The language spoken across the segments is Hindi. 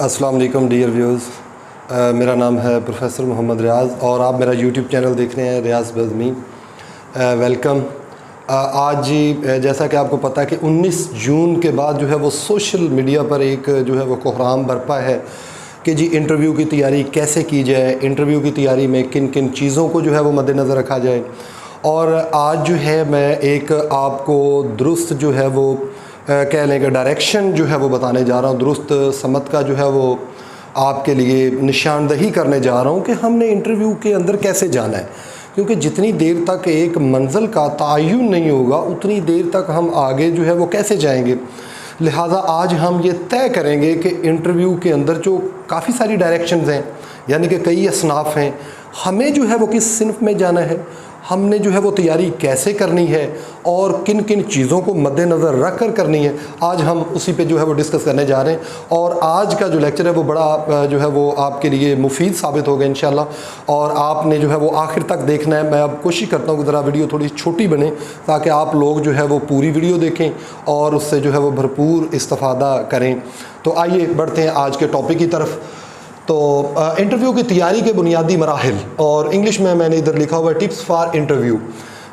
अस्सलाम वालेकुम डियर व्यूज़ मेरा नाम है प्रोफेसर मोहम्मद रियाज और आप मेरा यूट्यूब चैनल देख रहे हैं रियाज बज़मी। वेलकम आज जी जैसा कि आपको पता है कि 19 जून के बाद जो है वो सोशल मीडिया पर एक, जो है वो कोहराम बरपा है कि जी इंटरव्यू की तैयारी कैसे की जाए इंटरव्यू की तैयारी में किन किन चीज़ों को जो है वो मद्देनज़र रखा जाए। और आज जो है मैं एक आपको दुरुस्त जो है वो कह लें कि डायरेक्शन जो है वो बताने जा रहा हूँ। दुरुस्त समत का जो है वो आपके लिए निशानदही करने जा रहा हूँ कि हमने इंटरव्यू के अंदर कैसे जाना है। क्योंकि जितनी देर तक एक मंजिल का तयन नहीं होगा, उतनी देर तक हम आगे जो है वो कैसे जाएँगे? लिहाजा आज हम ये तय करेंगे कि इंटरव्यू के अंदर जो काफ़ी सारी डायरेक्शंस हैं, यानी कि कई असनाफ हैं, हमें जो है वो किस सिनफ में जाना है? हमने जो है वो तैयारी कैसे करनी है और किन किन चीज़ों को मद्देनज़र रख कर करनी है, आज हम उसी पे जो है वो डिस्कस करने जा रहे हैं। और आज का जो लेक्चर है वो बड़ा जो है वो आपके लिए मुफीद साबित होगा इन और आपने जो है वो आखिर तक देखना है। मैं अब कोशिश करता हूँ कि ज़रा वीडियो थोड़ी छोटी बने ताकि आप लोग जो है वो पूरी वीडियो देखें और उससे जो है वो भरपूर इस्ता करें। तो आइए बढ़ते हैं आज के टॉपिक की तरफ़। तो इंटरव्यू की तैयारी के बुनियादी मराहल और इंग्लिश में मैंने इधर लिखा हुआ है टिप्स फॉर इंटरव्यू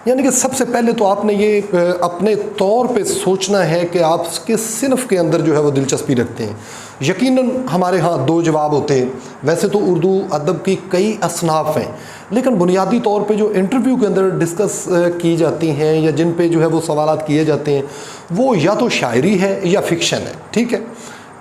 यानी कि सबसे पहले तो आपने ये अपने तौर पे सोचना है कि आप किस सिनफ के अंदर जो है वो दिलचस्पी रखते हैं। यकीनन हमारे यहाँ दो जवाब होते हैं। वैसे तो उर्दू अदब की कई असनाफ हैं, लेकिन बुनियादी तौर पे जो इंटरव्यू के अंदर डिस्कस की जाती हैं या जिन पे जो है वो सवाल किए जाते हैं, वो या तो शायरी है या फिक्शन है, ठीक है?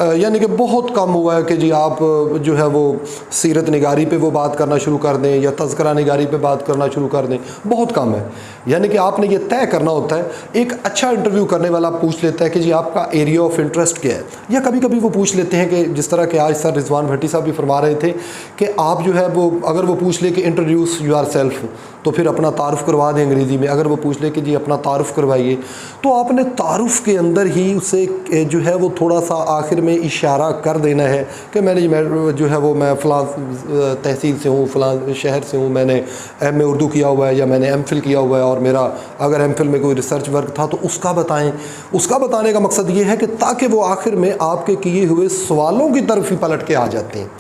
यानी कि बहुत कम हुआ है कि जी आप जो है वो सीरत निगारी पे वो बात करना शुरू कर दें या तस्करा निगारी पे बात करना शुरू कर दें। बहुत कम है। यानी कि आपने ये तय करना होता है, एक अच्छा इंटरव्यू करने वाला पूछ लेता है कि जी आपका एरिया ऑफ़ इंटरेस्ट क्या है? या कभी कभी वो पूछ लेते हैं कि जिस तरह के आज सर रिजवान भट्टी साहब भी फरमा रहे थे कि आप जो है वो, अगर वो पूछ ले कि इंट्रोड्यूस यू आर सेल्फ तो फिर अपना तारुफ करवा दें अंग्रेज़ी में। अगर वो पूछ ले कि जी अपना तारुफ करवाइए तो आपने तारफ़ के अंदर ही उसे जो है वो थोड़ा सा आखिर में इशारा कर देना है कि मैंने जो है वो, मैं फ़लाँ तहसील से हूँ, फ़लाँ शहर से हूँ, मैंने एम ए उर्दू किया हुआ है या मैंने एम फिल किया हुआ है और मेरा, अगर एम में कोई रिसर्च वर्क था तो उसका बताएँ। उसका बताने का मकसद ये है कि ताकि वो आखिर में आपके किए हुए सवालों की तरफ़ ही पलट के आ जाते हैं।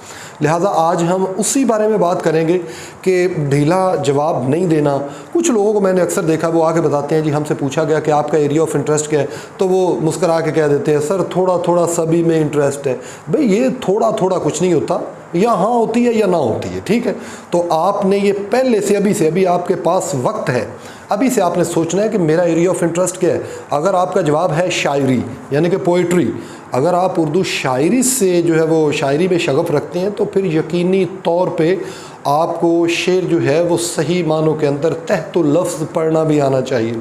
लिहाजा आज हम उसी बारे में बात करेंगे कि ढीला जवाब नहीं देना। कुछ लोगों को मैंने अक्सर देखा, वो आके बताते हैं, जी, हमसे पूछा गया कि आपका एरिया ऑफ़ इंटरेस्ट क्या है? तो वो मुस्करा के कह देते हैं, सर थोड़ा थोड़ा सभी में इंटरेस्ट है। भाई, ये थोड़ा थोड़ा कुछ नहीं होता। या हाँ होती है या ना होती है, ठीक है? तो आपने ये पहले से, अभी से, अभी आपके पास वक्त है। अभी से आपने सोचना है कि मेरा एरिया ऑफ़ इंटरेस्ट क्या है? अगर आपका जवाब है शायरी, यानी कि पोइट्री अगर आप उर्दू शायरी से जो है वो शायरी में शगफ रखते हैं तो फिर यकीनी तौर पे आपको शेर जो है वो सही मानों के अंदर तह तो लफ्ज़ पढ़ना भी आना चाहिए।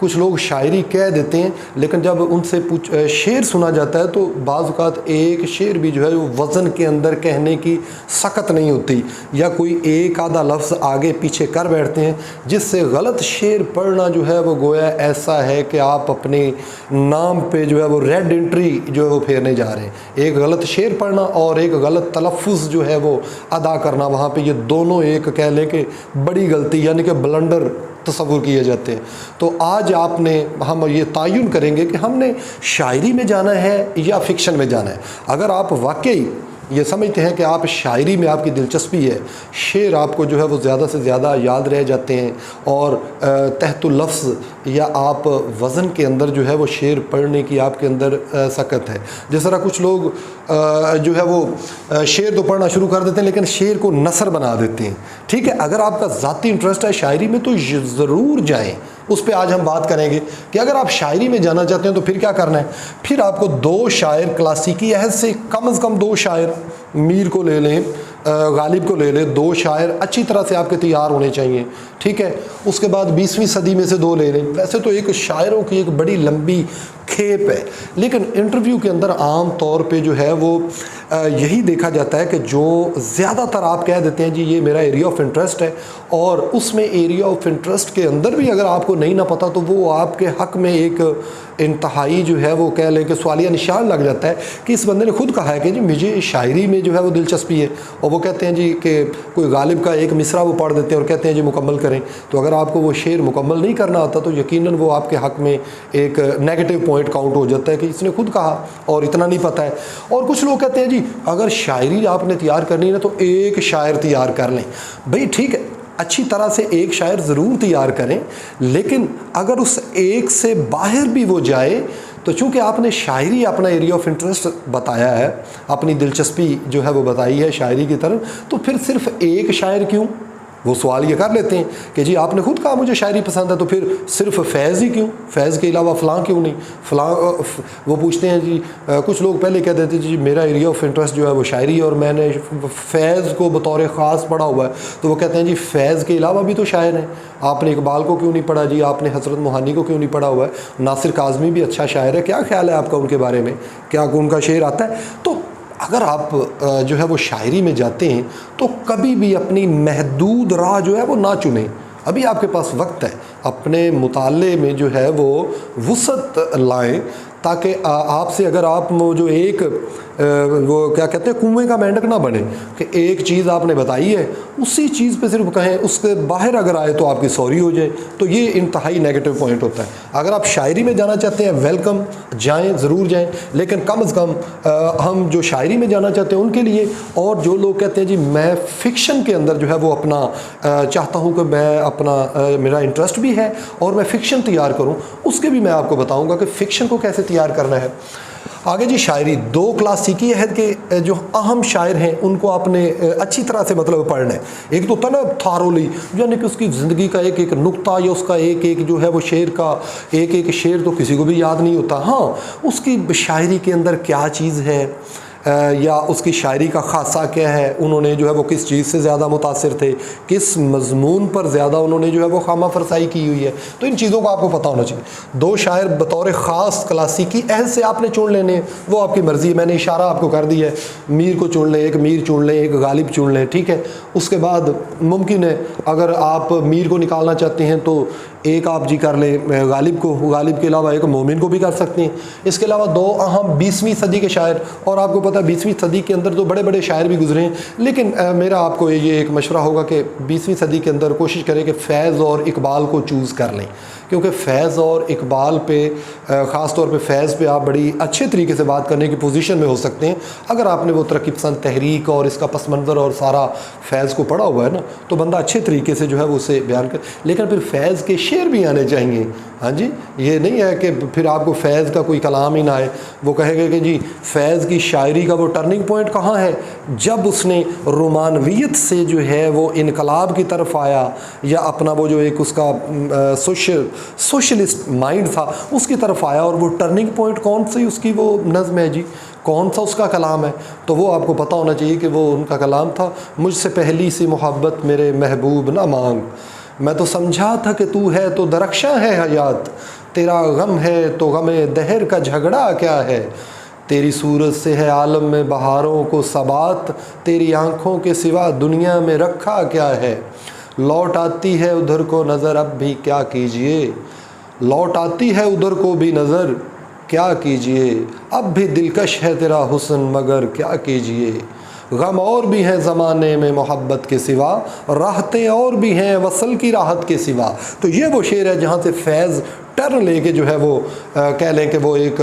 कुछ लोग शायरी कह देते हैं, लेकिन जब उनसे पूछ शेर सुना जाता है तो बाज़ात एक शेर भी जो है वो वज़न के अंदर कहने की सकत नहीं होती। या कोई एक आधा लफ्ज़ आगे पीछे कर बैठते हैं, जिससे गलत शेर पढ़ना जो है वो गोया ऐसा है कि आप अपने नाम पे जो है वो रेड एंट्री जो है वो फेरने जा रहे हैं। एक गलत शेर पढ़ना और एक गलत तलफ़ जो है वो अदा करना, वहाँ पर ये दोनों एक कह लें कि बड़ी गलती, यानी कि ब्लंडर तस्वुर किए जाते हैं। तो आज आपने, हम ये तयन करेंगे कि हमने शायरी में जाना है या फिक्शन में जाना है। अगर आप वाकई ये समझते हैं कि आप शायरी में आपकी दिलचस्पी है। शेर आपको जो है वो ज़्यादा से ज़्यादा याद रह जाते हैं और तहत लफ्ज़ या आप वज़न के अंदर जो है वो शेर पढ़ने की आपके अंदर सकत है। जिस तरह कुछ लोग जो है वो शेर तो पढ़ना शुरू कर देते हैं लेकिन शेर को नसर बना देते हैं। ठीक है, अगर आपका ज़ाती इंटरेस्ट है शायरी में तो ज़रूर जाएँ। उस पर आज हम बात करेंगे कि अगर आप शायरी में जाना चाहते हैं तो फिर क्या करना है? फिर आपको दो शायर क्लासिकी अहद से कम अज़ कम दो शायर मीर को ले लें गालिब को ले लें, दो शायर अच्छी तरह से आपके तैयार होने चाहिए, ठीक है? उसके बाद बीसवीं सदी में से दो ले लें। वैसे तो एक शायरों की एक बड़ी लंबी खेप है। लेकिन इंटरव्यू के अंदर आम तौर पे जो है वो यही देखा जाता है कि जो ज़्यादातर आप कह देते हैं, जी, ये मेरा एरिया ऑफ़ इंटरेस्ट है। और उसमें एरिया ऑफ़ इंटरेस्ट के अंदर भी अगर आपको नहीं ना पता तो वो आपके हक में एक इंतहाई जो है वो कह लें कि सवालिया निशान लग जाता है कि इस बंदे ने खुद कहा है कि, जी, मुझे शायरी में जो है वो दिलचस्पी है। और वो कहते हैं, जी, कि कोई गालिब का एक मिसरा वो पढ़ देते हैं और कहते हैं, जी, मुकम्मल करें। तो अगर आपको वो शेर मुकम्मल नहीं करना आता तो यकीन वो आपके हक में एक नेगेटिव पॉइंट पॉइंट काउंट हो जाता है कि इसने खुद कहा और इतना नहीं पता है। और कुछ लोग कहते हैं, जी, अगर शायरी आपने तैयार करनी है तो एक शायर तैयार कर लें। भाई, ठीक है, अच्छी तरह से एक शायर ज़रूर तैयार करें, लेकिन अगर उस एक से बाहर भी वो जाए तो चूँकि आपने शायरी अपना एरिया ऑफ़ इंटरेस्ट बताया है, अपनी दिलचस्पी जो है वो बताई है शायरी की तरफ़ तो फिर सिर्फ़ एक शायर क्यों? वो सवाल ये कर लेते हैं कि जी, आपने खुद कहा मुझे शायरी पसंद है तो फिर सिर्फ़ फैज़ ही क्यों? फैज़ के अलावा फ़लाँ क्यों नहीं? फ़लाँ वो पूछते हैं जी कुछ लोग पहले कह देते जी, मेरा एरिया ऑफ़ इंटरेस्ट जो है वो शायरी है और मैंने फैज़ को बतौर ख़ास पढ़ा हुआ है। तो वो कहते हैं जी, फैज़ के अलावा भी तो शायर हैं। आपने इकबाल को क्यों नहीं पढ़ा जी? आपने हज़रत मोहानी को क्यों नहीं पढ़ा हुआ है? नासिर काजमी भी अच्छा शायर है। क्या ख्याल है आपका उनके बारे में? क्या उनका शेर आता है? तो अगर आप जो है वो शायरी में जाते हैं तो कभी भी अपनी महदूद राह जो है वो ना चुनें। अभी आपके पास वक्त है। अपने मुताले में जो है वो वसत लाएँ, ताकि आपसे अगर आप जो एक वो क्या कहते हैं, कुएँ का मेंढक ना बने। कि एक चीज़ आपने बताई है, उसी चीज़ पे सिर्फ़ कहें, उसके बाहर अगर आए तो आपकी सॉरी हो जाए। तो ये इंतहाई नेगेटिव पॉइंट होता है। अगर आप शायरी में जाना चाहते हैं वेलकम जाएँ, ज़रूर जाएँ। लेकिन कम अज़ कम हम जो शायरी में जाना चाहते हैं, उनके लिए और जो लोग कहते हैं, जी, मैं फ़िक्शन के अंदर जो है, वो अपना चाहता हूँ कि मैं अपना मेरा इंटरेस्ट भी है और मैं फ़िक्शन तैयार करूँ। उसके भी मैं आपको बताऊँगा कि फ़िक्शन को कैसे तैयार करना है। आगे जी शायरी, दो क्लास सीखी है कि जो अहम शायर हैं, उनको आपने अच्छी तरह से मतलब पढ़ना है। एक तो ना, थारोली, यानी कि उसकी ज़िंदगी का एक एक नुक्ता या उसका एक एक जो है वो शेर का, एक एक शेर तो किसी को भी याद नहीं होता। हाँ उसकी शायरी के अंदर क्या चीज़ है? या उसकी शायरी का खासा क्या है, उन्होंने जो है वो किस चीज़ से ज़्यादा मुतासर थे, किस मजमून पर ज़्यादा उन्होंने जो है वो खामा फरसाई की हुई है तो इन चीज़ों को आपको पता होना चाहिए। दो शायर बतौर ख़ास क्लासिकी अहद से आपने चुन लेने, वो आपकी मर्ज़ी है, मैंने इशारा आपको कर दिया है, मीर को चुन लें, एक मीर चुन लें, एक गालिब चुन लें, ठीक है? उसके बाद मुमकिन है, अगर आप मीर को निकालना चाहते हैं तो एक आप जी कर लें गालिब को गालिब के अलावा एक मोमिन को भी कर सकते हैं। इसके अलावा दो अहम बीसवीं सदी के शायर और आपको पता है बीसवीं सदी के अंदर तो बड़े बड़े शायर भी गुजरे हैं लेकिन आ, मेरा आपको ये एक मशवरा होगा कि बीसवीं सदी के अंदर कोशिश करें कि फ़ैज़ और इकबाल को चूज़ कर लें। क्योंकि फैज़ और इकबाल पे ख़ास तौर पे फैज़ पे आप बड़ी अच्छे तरीके से बात करने की पोजीशन में हो सकते हैं। अगर आपने वो तरक्की पसंद तहरीक और इसका पस मंज़र और सारा फैज़ को पढ़ा हुआ है ना तो बंदा अच्छे तरीके से जो है वो उसे बयान कर, लेकिन फिर फैज़ के शेर भी आने चाहिए। हाँ जी, ये नहीं है कि फिर आपको फैज़ का कोई कलाम ही ना आए। वो कहेगा कि जी, फैज़ की शायरी का वो टर्निंग पॉइंट कहाँ है? जब उसने रोमानवियत से जो है वो इनकलाब की तरफ़ आया, या अपना वो जो एक उसका सोशल सोशलिस्ट माइंड था, उसकी तरफ़ आया और वो टर्निंग पॉइंट कौन सी उसकी वो नज़म है जी? कौन सा उसका कलाम है? तो वो आपको पता होना चाहिए कि वो उनका कलाम था, मुझसे पहली सी मोहब्बत मेरे महबूब ना मांग। मैं तो समझा था कि तू है तो दरख्शा है हयात, तेरा गम है तो गम दहर का झगड़ा क्या है? तेरी सूरत से है आलम में बहारों को सबात, तेरी आँखों के सिवा दुनिया में रखा क्या है? लौट आती है उधर को नज़र, अब भी क्या कीजिए? लौट आती है उधर को भी नज़र, क्या कीजिए? अब भी दिलकश है तेरा हुसन, मगर क्या कीजिए? गम और भी हैं ज़माने में मोहब्बत के सिवा, राहतें और भी हैं वसल की राहत के सिवा। तो ये वो शेर है जहाँ से फैज़ टर्न लेके जो है वो आ, कह लें कि वो एक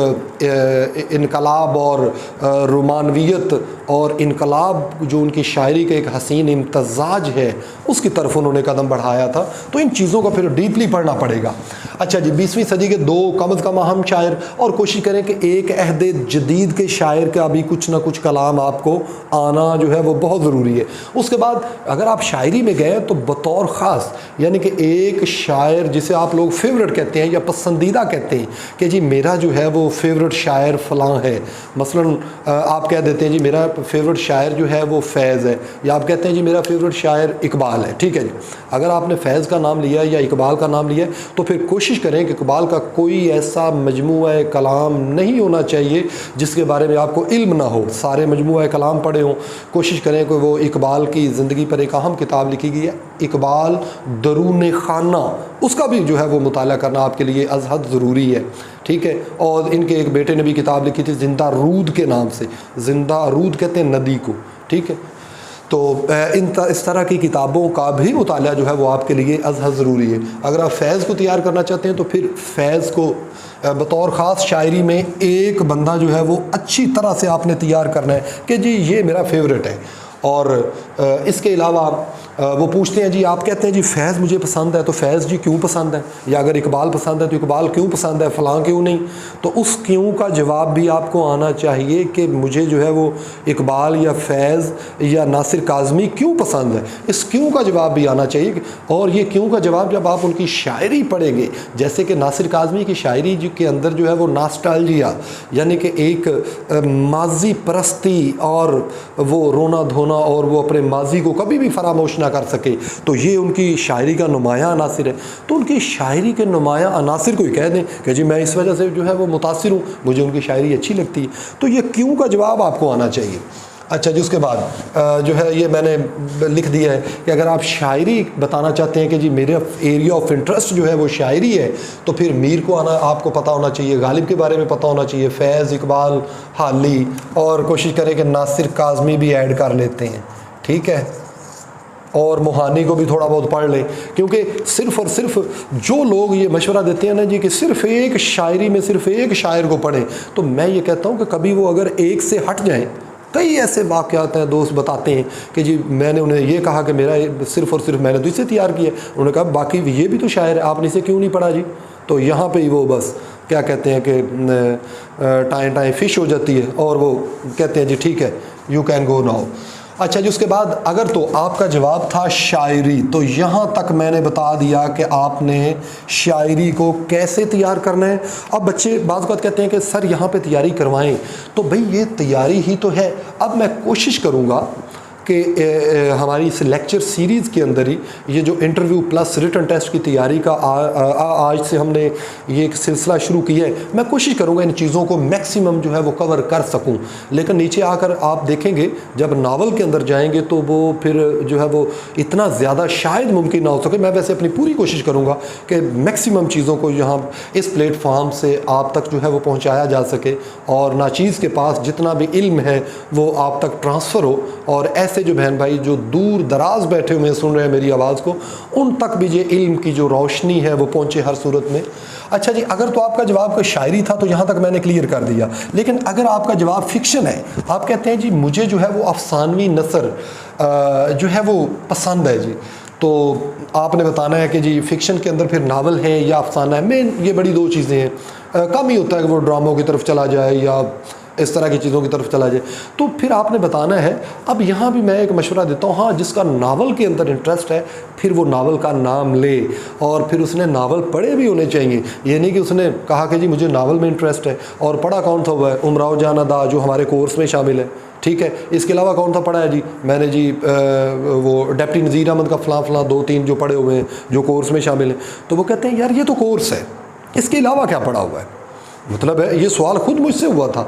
इनकलाब और रोमानवियत और इनकलाब जो उनकी शायरी का एक हसीन इम्तजाज है उसकी तरफ़ उन्होंने कदम बढ़ाया था। तो इन चीज़ों का फिर डीपली पढ़ना पड़ेगा। अच्छा जी बीसवीं सदी के दो कम अज़ कम अहम शायर और कोशिश करें कि एक अहद जदीद के शायर का भी कुछ ना कुछ कलाम आपको आना जो है वो बहुत ज़रूरी है। उसके बाद अगर आप शायरी में गए तो बतौर ख़ास यानी कि एक शायर जिसे आप लोग फेवरेट कहते हैं या पसंदीदा कहते हैं कि जी मेरा जो है वो फेवरेट शायर फ़लाँ है। मसलन आप कह देते हैं जी मेरा फेवरेट शायर जो है वो फैज़ है। या आप कहते हैं जी मेरा फेवरेट शायर इकबाल है। ठीक है जी। अगर आपने फैज़ का नाम लिया या इकबाल का नाम लिया तो फिर कोशिश करें कि इकबाल का कोई ऐसा मजमू कलाम नहीं होना चाहिए जिसके बारे में आपको इल्म ना हो। सारे मजमू कलाम पढ़े हों। कोशिश करें कि वो इकबाल की ज़िंदगी पर एक अहम किताब लिखी गई है। इकबाल दरून खाना। उसका भी जो है वो मुताल करना आपके लिए अजहद ज़रूरी है, ठीक है? और इनके एक बेटे ने भी किताब लिखी थी, ज़िंदा रूद के नाम से, ज़िंदा रूद कहते हैं नदी को, ठीक है? तो इन इस तरह की किताबों का भी मुताल जो है वो आपके लिए अजहद ज़रूरी है। अगर आप फैज़ को तैयार करना चाहते हैं तो फिर फैज़ को बतौर ख़ास शायरी में एक बंदा जो है वो अच्छी तरह से आपने तैयार करना है कि जी, ये मेरा फेवरेट है। और इसके अलावा वो पूछते हैं, जी, आप कहते हैं, जी, फैज़ मुझे पसंद है। तो फैज़, जी, क्यों पसंद है? या, अगर इकबाल पसंद है तो इकबाल क्यों पसंद है? फ़लाँ क्यों नहीं? तो उस क्यों का जवाब भी आपको आना चाहिए कि मुझे जो है वो इकबाल या फैज़ या नासिर काज़मी क्यों पसंद है? इस क्यों का जवाब भी आना चाहिए और ये क्यों का जवाब जब आप उनकी शायरी पढ़ेंगे, जैसे कि नासिर काज़मी की शायरी के अंदर जो है वो नास्टालजिया, यानी कि एक माजी परस्ती और वो रोना धोना और वो अपने माजी को कभी भी फरामोश ना कर सके। तो ये उनकी शायरी का नुमाया अनासर है। तो उनकी शायरी के नुमाया अनासर को ही कह दें कि जी मैं इस वजह से जो है वो मुतासर हूँ, मुझे उनकी शायरी अच्छी लगती है। तो ये क्यों का जवाब आपको आना चाहिए? अच्छा जी, उसके बाद जो है ये मैंने लिख दिया है कि अगर आप शायरी बताना चाहते हैं कि जी मेरे एरिया ऑफ़ इंटरेस्ट जो है वो शायरी है तो फिर मीर को आना, आपको पता होना चाहिए, गालिब के बारे में पता होना चाहिए, फैज़, इकबाल, हाली, और कोशिश करें कि नासिर, काज़मी भी ऐड कर लेते हैं। ठीक है? और मुहानी को भी थोड़ा बहुत पढ़ लें, क्योंकि सिर्फ़ और सिर्फ़ जो लोग ये मशवरा देते हैं ना जी कि सिर्फ़ एक शायरी में सिर्फ़ एक शायर को पढ़ें तो मैं ये कहता हूँ कि कभी वो अगर एक से हट जाएँ, कई ऐसे वाक़ात हैं, दोस्त बताते हैं कि जी मैंने उन्हें ये कहा कि मेरा सिर्फ़ और सिर्फ़ मैंने तो इसे तैयार किया। उन्होंने कहा, बाकी ये भी तो शायर है, आपने इसे क्यों नहीं पढ़ा जी? तो यहाँ पे ही वो बस क्या कहते हैं कि टाइम टाइम फ़िश हो जाती है और वो कहते हैं जी, ठीक है यू कैन गो नाउ अच्छा जी, उसके बाद अगर तो आपका जवाब था शायरी तो यहाँ तक मैंने बता दिया कि आपने शायरी को कैसे तैयार करना है। अब बच्चे बाज़ बात कहते हैं कि सर, यहाँ पे तैयारी करवाएँ। तो भाई, ये तैयारी ही तो है। अब मैं कोशिश करूँगा कि हमारी इस लेक्चर सीरीज़ के अंदर ही ये जो इंटरव्यू प्लस रिटर्न टेस्ट की तैयारी का आ, आ, आ, आज से हमने ये एक सिलसिला शुरू किया है। मैं कोशिश करूँगा इन चीज़ों को मैक्सिमम जो है वो कवर कर सकूँ। लेकिन नीचे आकर आप देखेंगे जब नावल के अंदर जाएँगे तो वो फिर जो है वो इतना ज़्यादा शायद मुमकिन ना हो सके। मैं वैसे अपनी पूरी कोशिश करूँगा कि मैक्सिमम चीज़ों को यहाँ इस प्लेटफॉर्म से आप तक जो है वो पहुँचाया जा सके और नाचीज़ के पास जितना भी इल्म है वो आप तक ट्रांसफ़र हो। और ऐसे जो बहन भाई जो दूर दराज बैठे हुए सुन रहे हैं मेरी आवाज़ को, उन तक भी ये इल्म की जो रोशनी है वो पहुँचे हर सूरत में। अच्छा जी, अगर तो आपका जवाब कोई शायरी था तो यहाँ तक मैंने क्लियर कर दिया। लेकिन अगर आपका जवाब फिक्शन है, आप कहते हैं जी, मुझे जो है वो अफसानवी नसर जो है वो पसंद है जी। तो आपने बताना है कि जी फिक्शन के अंदर फिर नावल है या अफसाना है? मेन ये बड़ी दो चीज़ें हैं। कम ही होता है कि वो ड्रामों की तरफ़ चला जाए या इस तरह की चीज़ों की तरफ़ चला जाए। तो फिर आपने बताना है अब यहाँ भी मैं एक मशवरा देता हूँ हाँ जिसका नावल के अंदर इंटरेस्ट है फिर वो नावल का नाम ले और फिर उसने नावल पढ़े भी होने चाहिए। ये नहीं कि उसने कहा कि जी मुझे नावल में इंटरेस्ट है और पढ़ा कौन था हुआ है उमराव जान अदा जो हमारे कोर्स में शामिल है। ठीक है इसके अलावा कौन सा पढ़ा है जी? मैंने जी अ, वो डेप्टी नज़ीर अहमद का फ़लाँ फ़लाँ दो तीन जो पढ़े हुए हैं जो कोर्स में शामिल हैं। तो वो कहते हैं यार ये तो कोर्स है इसके अलावा क्या पढ़ा हुआ है? मतलब है ये सवाल खुद मुझसे हुआ था।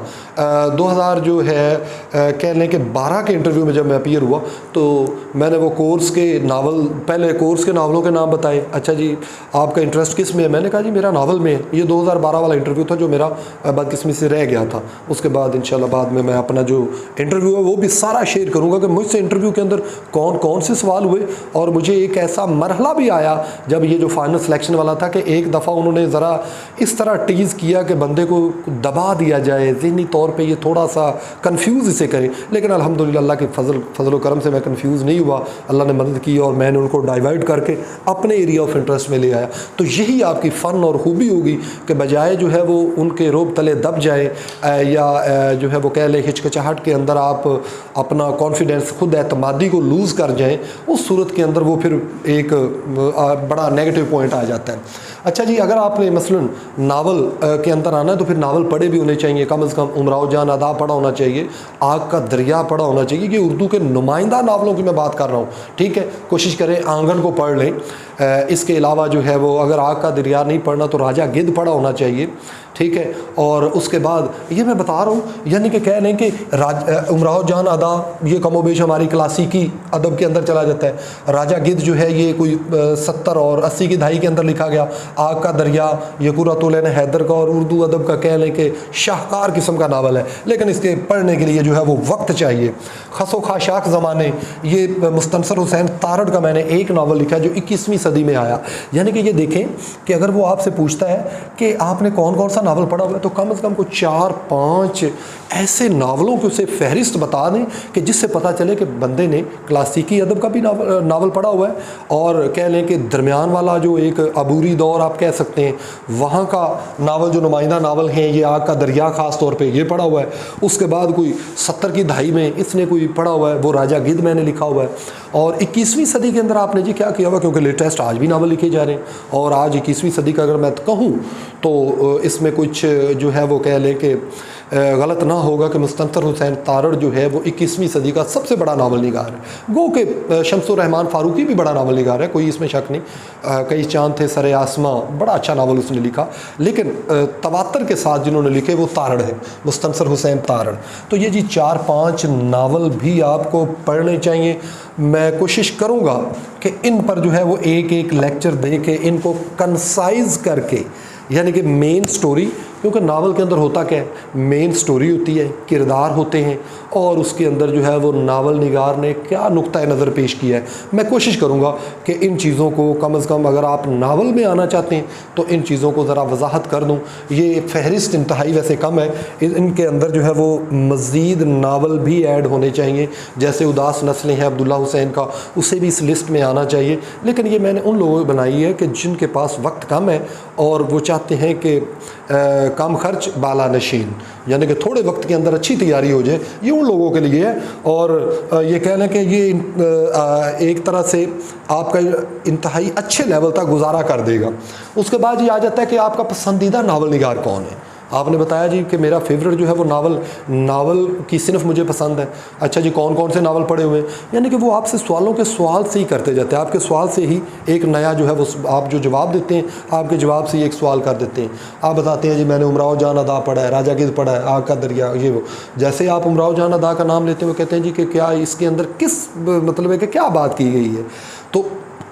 दो हज़ार जो है कह लें कि बारह के इंटरव्यू में जब मैं अपीयर हुआ तो मैंने वो कोर्स के नावल पहले कोर्स के नावलों के नाम बताए। अच्छा जी आपका इंटरेस्ट किसमें है? मैंने कहा जी मेरा नावल में है। ये 2012 वाला इंटरव्यू था जो मेरा अ, से रह गया था। उसके बाद इंशाल्लाह बाद में मैं अपना जो इंटरव्यू है वो भी सारा शेयर करूँगा कि मुझसे इंटरव्यू के अंदर कौन कौन से सवाल हुए। और मुझे एक ऐसा मरहला भी आया जब ये जो फाइनल सिलेक्शन वाला था कि एक दफ़ा उन्होंने ज़रा इस तरह टीज़ किया कि बंदे को दबा दिया जाए, जहनी तौर पे ये थोड़ा सा कंफ्यूज इसे करें। लेकिन अल्हम्दुलिल्लाह अल्लाह के फजल फजल करम से मैं कंफ्यूज नहीं हुआ। अल्लाह ने मदद की और मैंने उनको डाइवर्ट करके अपने एरिया ऑफ़ इंटरेस्ट में ले आया। तो यही आपकी फ़न और खूबी होगी कि बजाय जो है वो उनके रोब तले दब जाए या जो है वो कह लें हिचकचाहट के अंदर आप अपना कॉन्फिडेंस खुद एतमादी को लूज़ कर जाएँ, उस सूरत के अंदर वो फिर एक बड़ा नेगेटिव पॉइंट आ जाता है। अच्छा जी, अगर आपने मसलन नावल के अंदर आना है तो फिर नावल पढ़े भी होने चाहिए। कम अज़ कम उमराव जान अदा पढ़ा होना चाहिए, आग का दरिया पढ़ा होना चाहिए कि उर्दू के नुमाइंदा नावलों की मैं बात कर रहा हूँ। ठीक है, कोशिश करें आँगन को पढ़ लें। इसके अलावा जो है वो अगर आग का दरिया नहीं पढ़ना तो राजा गिद्ध पढ़ा होना चाहिए, ठीक है? और उसके बाद ये मैं बता रहा हूँ, यानी कि कह लें कि राज उमराव जान अदा ये कमोबेश हमारी क्लासिकी अदब के अंदर चला जाता है। राजा गिद्ध जो है ये कोई सत्तर और अस्सी की दहाई के अंदर लिखा गया, आग का दरिया ये कुरातुलैन हैदर का और उर्दू अदब का कह लें कि शाहकार किस्म का नावल है। लेकिन इसके पढ़ने के लिए जो है वो वक्त चाहिए। खसो खाशाक ज़माने, ये मुस्तनसर हुसैन तारड़ का मैंने एक नावल लिखा जो इक्कीसवीं सदी में आया। यानी कि ये देखें कि अगर वो आपसे पूछता है कि आपने कौन कौन सा नावल पढ़ा हुआ है तो कम से कम कोई चार, पाँच ऐसे नावलों की उसे फहरिस्त बता दें कि जिससे पता चले कि बंदे ने क्लासिकी अदब का भी नावल नावल पढ़ा हुआ है। और कह लें कि दरमियान वाला जो एक अबूरी दौर आप कह सकते हैं, वहाँ का नावल जो नुमाइंदा नावल हैं, ये आग का दरिया ख़ास तौर पर ये पढ़ा हुआ है। उसके बाद कोई सत्तर की दहाई में इसने कोई पढ़ा हुआ है, वो राजा गिद मैंने लिखा हुआ है। और इक्कीसवीं सदी के अंदर आपने जी क्या किया हुआ क्योंकि लेटेस्ट आज भी नावल लिखे जा रहे हैं। और आज इक्कीसवीं सदी का अगर मैं कहूँ तो इसमें कुछ जो है वो कह लें कि गलत ना होगा कि मुस्तनसर हुसैन तारड़ जो है, वो इक्कीसवीं सदी का सबसे बड़ा नावल निगार है। गो के शमसुररहमान फ़ारूकी भी बड़ा नावल निगार है, कोई इसमें शक नहीं। कई चाँद थे सरे आसमां, बड़ा अच्छा नावल उसने लिखा। लेकिन तवातर के साथ जिन्होंने लिखे, वो तारड़ है मुस्तनसर हुसैन तारड़। तो ये जी चार पाँच नावल भी आपको पढ़ने चाहिए। मैं कोशिश करूँगा कि इन पर जो है, वो एक एक लेक्चर दे के इनको कंसाइज करके, यानी कि मेन स्टोरी क्योंकि नावल के अंदर होता क्या है? मेन स्टोरी होती है किरदार होते हैं। और उसके अंदर जो है वो नावल निगार ने क्या नुक़ नज़र पेश किया है। मैं कोशिश करूँगा कि इन चीज़ों को कम अज़ कम अगर आप नावल में आना चाहते हैं तो इन चीज़ों को ज़रा वजाहत कर दूँ। ये फ़हरिस्त इंतहाई वैसे कम है। इनके अंदर जो है वो मज़ीद नावल भी ऐड होने चाहिए। जैसे उदास नस्लें हैं अब्दुल्ला हुसैन का, उसे भी इस लिस्ट में आना चाहिए। लेकिन ये मैंने उन लोगों को बनाई है कि जिनके पास वक्त कम है और वो चाहते हैं कि कम खर्च बाला नशीन। यानी कि थोड़े वक्त के अंदर अच्छी तैयारी हो जाए, ये उन लोगों के लिए। है और ये कह लें कि ये एक तरह से आपका इंतहाई अच्छे लेवल तक गुजारा कर देगा। उसके बाद ये आ जाता है कि आपका पसंदीदा नावल निगार कौन है? आपने बताया जी कि मेरा फेवरेट जो है वो नावल नावल की सिर्फ़ मुझे पसंद है। अच्छा जी, कौन कौन से नावल पढ़े हुए? हैं यानी कि वो आपसे सवालों के सवाल से ही करते जाते हैं। आपके सवाल से ही एक नया जो है वो आप जो जवाब देते हैं, आपके जवाब से ही एक सवाल कर देते हैं। आप बताते हैं जी, मैंने उमराव जान अदा पढ़ा है, राजा गिद पढ़ा है, आग का दरिया, ये वो। जैसे आप उमराव जान अदा का नाम लेते हैं, वो कहते हैं जी कि क्या इसके अंदर किस मतलब है कि क्या बात की गई है? तो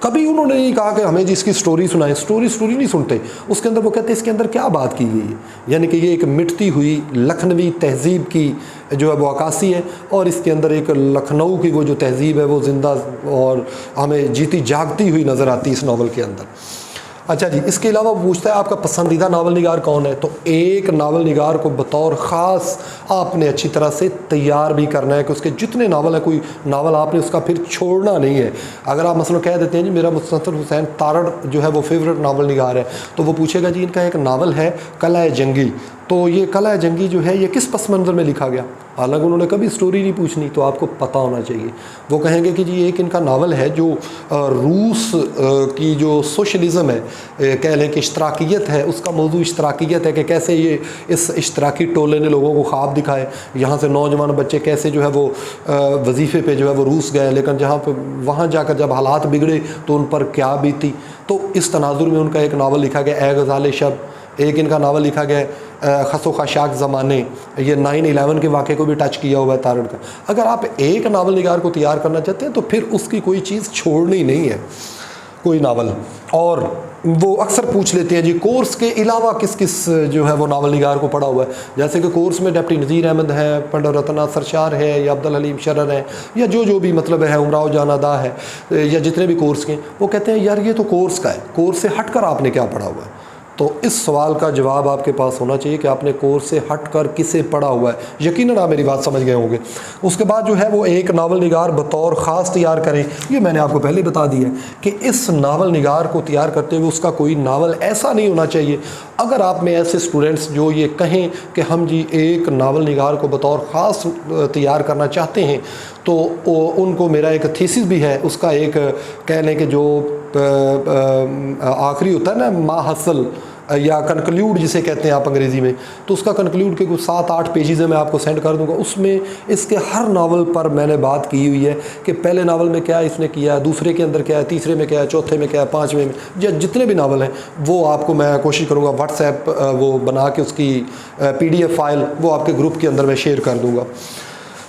कभी उन्होंने नहीं कहा कि हमें जिसकी स्टोरी सुनाए। स्टोरी स्टोरी नहीं सुनते। उसके अंदर वो कहते इसके अंदर क्या बात की गई है? यानी कि ये एक मिटती हुई लखनवी तहजीब की जो है वो अक्सी है और इसके अंदर एक लखनऊ की वो जो तहजीब है वो ज़िंदा और हमें जीती जागती हुई नज़र आती है इस नावल के अंदर। अच्छा जी, इसके अलावा पूछता है, आपका पसंदीदा नावल निगार कौन है? तो एक नावल निगार को बतौर ख़ास आपने अच्छी तरह से तैयार भी करना है कि उसके जितने नावल हैं, कोई नावल आपने उसका फिर छोड़ना नहीं है। अगर आप मसलन कह देते हैं जी, मेरा मुस्तफ़र हुसैन तारड़ जो है वो फेवरेट नावल निगार है तो वो पूछेगा जी, इनका एक नावल है कला जंगी तो ये कला जंगी जो है, ये किस पस मंज़र में लिखा गया? हालाँकि उन्होंने कभी स्टोरी नहीं पूछनी तो आपको पता होना चाहिए। वो कहेंगे कि जी एक इनका नावल है जो रूस की जो सोशलिज़म है कह लें कि इश्तराकीत है, उसका मौजू इश्तराकीत है कि कैसे ये इस इश्तराकी टोले ने लोगों को ख्वाब दिखाए। यहाँ से नौजवान बच्चे कैसे जो है वो वजीफ़े पर जो है वो रूस गए, लेकिन जहाँ पर वहाँ जाकर जब हालात बिगड़े तो उन पर क्या बीती? तो इस तनाजुर में उनका एक नावल लिखा गया, ए गज़ाल शब। एक इनका नावल लिखा गया खसो खशाक ज़माने, ये नाइन इलेवन के वाक़े को भी टच किया हुआ है तारण का। अगर आप एक नावल निगार को तैयार करना चाहते हैं तो फिर उसकी कोई चीज़ छोड़नी नहीं है, कोई नावल और वो अक्सर पूछ लेते हैं, जी कोर्स के अलावा किस किस जो है वो नावल निगार को पढ़ा हुआ है? जैसे कि कोर्स में डेप्टी नज़ीर अहमद है पंडित रतना सरशार है, या अब्दुल हलीम शरर है, या जो जो भी मतलब है उमराव जान अदा है, या जितने भी कोर्स के, वो कहते हैं, यार, ये तो कोर्स का है। कोर्स से हट कर आपने क्या पढ़ा हुआ है? तो इस सवाल का जवाब आपके पास होना चाहिए कि आपने कोर्स से हट कर किसे पढ़ा हुआ है। यकीन आप मेरी बात समझ गए होंगे। उसके बाद जो है वो एक नावल निगार बतौर ख़ास तैयार करें। ये मैंने आपको पहले बता दिया है कि इस नावल निगार को तैयार करते हुए उसका कोई नावल ऐसा नहीं होना चाहिए। अगर आप में ऐसे स्टूडेंट्स जो ये कहें कि हम जी एक नावल निगार को बतौर ख़ास तैयार करना चाहते हैं तो उनको मेरा एक थीसिस भी है। उसका एक कह लें कि जो आखिरी होता है ना माहसल या कंक्लूड जिसे कहते हैं आप अंग्रेज़ी में तो उसका कंक्लूड के कुछ सात, आठ पेजेज़ मैं आपको सेंड कर दूँगा। उसमें इसके हर नावल पर मैंने बात की हुई है कि पहले नावल में क्या इसने किया, दूसरे के अंदर क्या है, तीसरे में क्या है, चौथे में क्या है, पाँचवें में या जितने भी नावल हैं, वो आपको मैं कोशिश करूँगा व्हाट्सएप वो बना के उसकी पी फ़ाइल वो आपके ग्रुप के अंदर मैं शेयर कर दूँगा।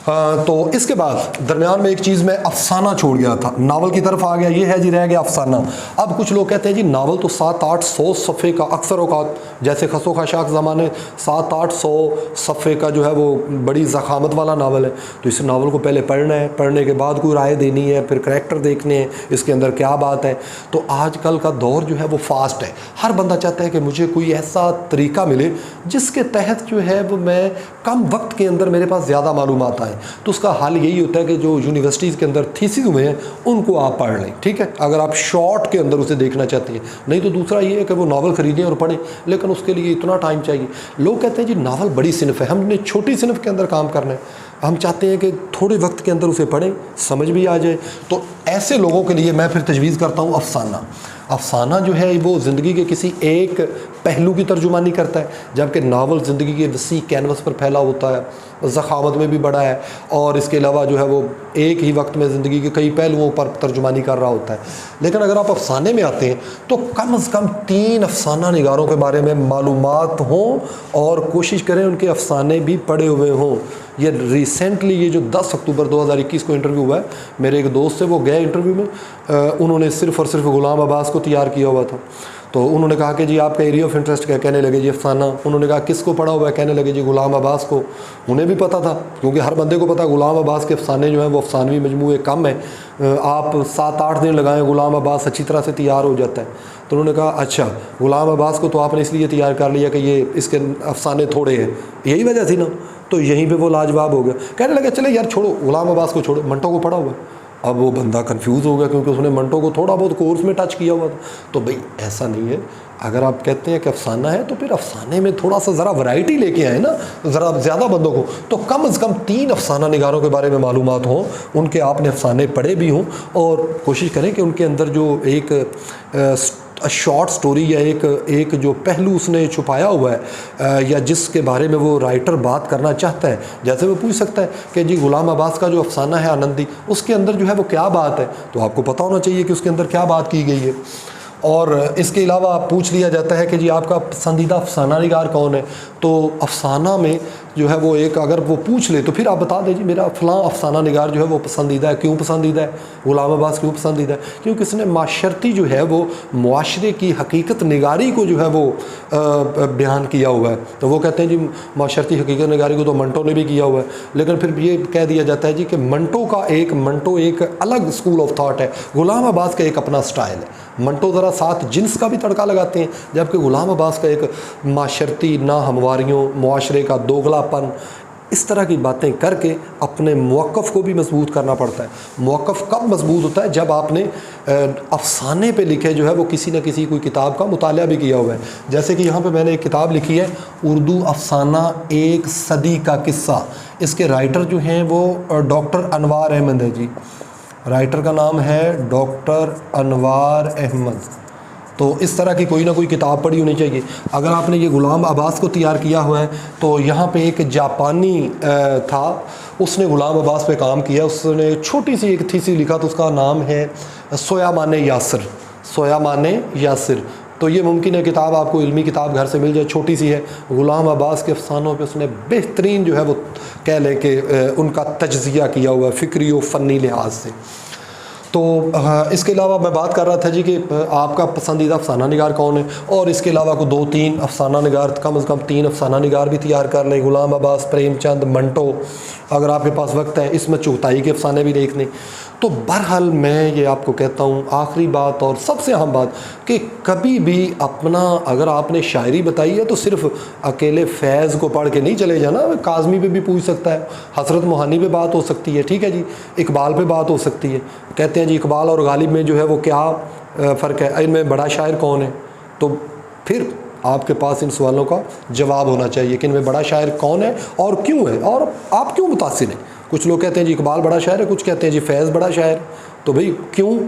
तो इसके बाद दरमियान में एक चीज़ में अफसाना छोड़ गया था। नावल की तरफ़ आ गया, ये है जी, रह गया अफसाना। अब कुछ लोग कहते हैं जी, नावल तो सात आठ सौ सफ़े का अक्सर औकात, जैसे खसो खाशाक ज़माने सात आठ सौ सफ़े का जो है वो बड़ी ज़खामत वाला नावल है। तो इस नावल को पहले पढ़ना है, पढ़ने के बाद कोई राय देनी है, फिर करेक्टर देखने हैं, इसके अंदर क्या बात है। तो आजकल का दौर जो है वो फास्ट है। हर बंदा चाहता है कि मुझे कोई ऐसा तरीका मिले जिसके तहत जो है वो मैं कम वक्त के अंदर मेरे पास ज़्यादा मालूम आए। तो उसका हल यही होता है कि जो यूनिवर्सिटीज़ के अंदर थीसिस हुए हैं, उनको आप पढ़ लें, ठीक है? अगर आप शॉर्ट के अंदर उसे देखना चाहते हैं। नहीं तो दूसरा ये है कि वो नावल ख़रीदें और पढ़ें, लेकिन उसके लिए इतना टाइम चाहिए। लोग कहते हैं, जी नावल बड़ी सिनफ है, हमने छोटी सिनफ के अंदर काम करना है। हम चाहते हैं कि थोड़े वक्त के अंदर उसे पढ़ें, समझ भी आ जाए। तो ऐसे लोगों के लिए मैं फिर तजवीज़ करता हूँ, अफसाना। अफसाना जो है, वो ज़िंदगी के किसी एक पहलू की तर्जुमानी करता है, जबकि नावल ज़िंदगी के वसी कैनवस पर फैला होता है। ज़खामत में भी बड़ा है और इसके अलावा जो है वो एक ही वक्त में ज़िंदगी के कई पहलुओं पर तर्जुमानी कर रहा होता है। लेकिन अगर आप अफसाने में आते हैं तो कम अज़ कम तीन अफसाना निगारों के बारे में मालूम हों और कोशिश करें उनके अफसाने भी पड़े हुए हों। ये रिसेंटली ये जो 10 अक्टूबर 2021 को इंटरव्यू हुआ है मेरे एक दोस्त से वो गए इंटरव्यू में आ, उन्होंने सिर्फ़ और सिर्फ़ ग़ुलाम अब्बास को तैयार किया हुआ था। तो उन्होंने कहा कि जी आपका एरिया ऑफ़ इंटरेस्ट क्या कहने लगे जी अफसाना? उन्होंने कहा, किसको पढ़ा हुआ है? कहने लगे जी ग़ुलाम अब्बास को। उन्हें भी पता था, क्योंकि हर बंदे को पता, ग़ुलाम अब्बास के अफसाने जो हैं वो अफसानवी मजमू कम है। आप सात आठ दिन लगाएँ, ग़ुलाम अब्बास अच्छी तरह से तैयार हो जाता है। तो उन्होंने कहा अच्छा ग़ुलाम अब्बास को तो आपने इसलिए तैयार कर लिया कि ये इसके अफसाने थोड़े हैं। यही वजह थी ना? तो यहीं पर वो लाजवाब हो गया। कहने लगे, चले यार छोड़ो, गुलाम अब्बास को छोड़ो, मंटो को पढ़ा हुआ अब वो बंदा कंफ्यूज हो गया क्योंकि उसने मंटो को थोड़ा बहुत कोर्स में टच किया हुआ था। तो भाई, ऐसा नहीं है। अगर आप कहते हैं कि अफसाना है तो फिर अफसाने में थोड़ा सा ज़रा वैरायटी लेके आए ना, ज़रा ज़्यादा बंदों को। तो कम अज़ कम तीन अफसाना निगारों के बारे में मालूम हों। उनके आपने अफसाने पढ़े भी हों और कोशिश करें कि उनके अंदर जो एक शॉर्ट स्टोरी या एक एक जो पहलू उसने छुपाया हुआ है या जिसके बारे में वो राइटर बात करना चाहता है, जैसे वो पूछ सकता है कि जी गुलाम अब्बास का जो अफसाना है आनंदी, उसके अंदर जो है वो क्या बात है? तो आपको पता होना चाहिए कि उसके अंदर क्या बात की गई है। और इसके अलावा पूछ लिया जाता है कि जी आपका पसंदीदा अफसाना निगार कौन है? तो अफसाना में जो है वो एक अगर वो पूछ ले तो फिर आप बता दें, जी, मेरा फ़लाँ अफसाना निगार जो है वो पसंदीदा है। क्यों पसंदीदा है? गुलाम अब्बास क्यों पसंदीदा है? क्योंकि इसने माशरती जो है वो माशरे की हकीकत निगारी को जो है वो बयान किया हुआ है। तो वो कहते हैं, जी, माशरती हकीकत निगारी को तो मंटो ने भी किया हुआ है। लेकिन फिर ये कह दिया जाता है, जी, कि मंटो का एक, मंटो एक अलग स्कूल ऑफ़ थाट है। गुलाम अब्बास का एक अपना स्टाइल है। मंटो ज़रा साथ जिन्स का भी तड़का लगाते हैं। जबकि गुलाम अब्बास का एक माशरती, ना हमवारियों माशरे का दोगलापन, इस तरह की बातें करके अपने मौक़ को भी मज़बूत करना पड़ता है। मौक़ कब मज़बूत होता है? जब आपने अफसाने पे लिखे जो है, वो किसी न किसी कोई किताब का मुताल भी किया हुआ है। जैसे कि यहाँ पे मैंने एक किताब लिखी है, उर्दू अफसाना एक सदी का किस्सा। इसके राइटर जो हैं वो डॉक्टर अनवार अहमद है जी। राइटर का नाम है डॉक्टर अनवार अहमद। तो इस तरह की कोई ना कोई किताब पढ़ी होनी चाहिए। अगर आपने ये ग़ुलाम अब्बास को तैयार किया हुआ है तो यहाँ पे एक जापानी था। उसने ग़ुलाम अब्बास पे काम किया। उसने छोटी सी एक थीसी लिखा तो उसका नाम है सोयामान यासर। सोयामान यासर। तो ये मुमकिन है किताब आपको इल्मी किताब घर से मिल जाए, छोटी सी है। ग़ुलाम अब्बास के अफसानों पे उसने बेहतरीन जो है वो कह लें कि उनका तजिया किया हुआ है फ़िक्री व फ़नी लिहाज से। तो इसके अलावा मैं बात कर रहा था जी कि आपका पसंदीदा अफसाना निगार कौन है? और इसके अलावा को दो तीन अफसाना निगार, कम अज़ कम तीन अफसाना निगार भी तैयार कर लें। ग़ुलाम अब्बास, प्रेमचंद, मंटो, अगर आपके पास वक्त है, इसमें चौथाई के अफसाने भी देख लें। तो बहरहाल मैं ये आपको कहता हूँ, आखिरी बात और सबसे अहम बात कि कभी भी अपना अगर आपने शायरी बताई है तो सिर्फ़ अकेले फैज़ को पढ़ के नहीं चले जाना, काजमी पे भी पूछ सकता है, हसरत मोहानी पे बात हो सकती है, ठीक है जी? इकबाल पे बात हो सकती है। कहते हैं जी, इकबाल और गालिब में जो है वो क्या फ़र्क है? इनमें बड़ा शायर कौन है? तो फिर आपके पास इन सवालों का जवाब होना चाहिए कि इनमें बड़ा शायर कौन है और क्यों है? और आप क्यों मुतासर हैं? कुछ लोग कहते हैं जी इकबाल बड़ा शायर है, कुछ कहते हैं जी फैज़ बड़ा शायर। तो भाई, क्यों?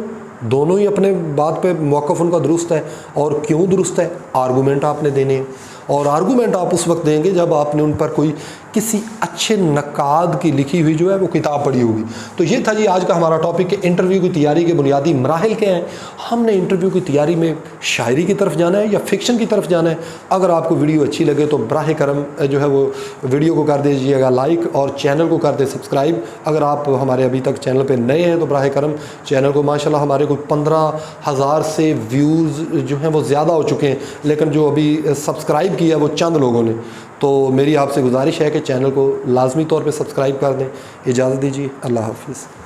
दोनों ही अपने बात पे मौक़ उनका दुरुस्त है और क्यों दुरुस्त है? आर्गूमेंट आपने देने हैं। और आर्गूमेंट आप उस वक्त देंगे जब आपने उन पर कोई किसी अच्छे नकाद की लिखी हुई जो है वो किताब पढ़ी होगी। तो ये था जी आज का हमारा टॉपिक कि इंटरव्यू की तैयारी के बुनियादी मराहल क्या हैं। हमने इंटरव्यू की तैयारी में शायरी की तरफ़ जाना है या फिक्शन की तरफ़ जाना है। अगर आपको वीडियो अच्छी लगे तो बराह करम जो है वो वीडियो को कर दीजिएगा लाइक और चैनल को कर दे सब्सक्राइब अगर आप हमारे अभी तक चैनल पर नए हैं तो बराह करम चैनल को माशाल्लाह हमारे कोई पंद्रह हज़ार से व्यूज़ जो हैं वो ज़्यादा हो चुके हैं। लेकिन जो अभी सब्सक्राइब किया वो चंद लोगों ने। तो मेरी आपसे गुजारिश है कि चैनल को लाजमी तौर पर सब्सक्राइब कर दें। इजाज़त दीजिए। अल्लाह हाफिज़।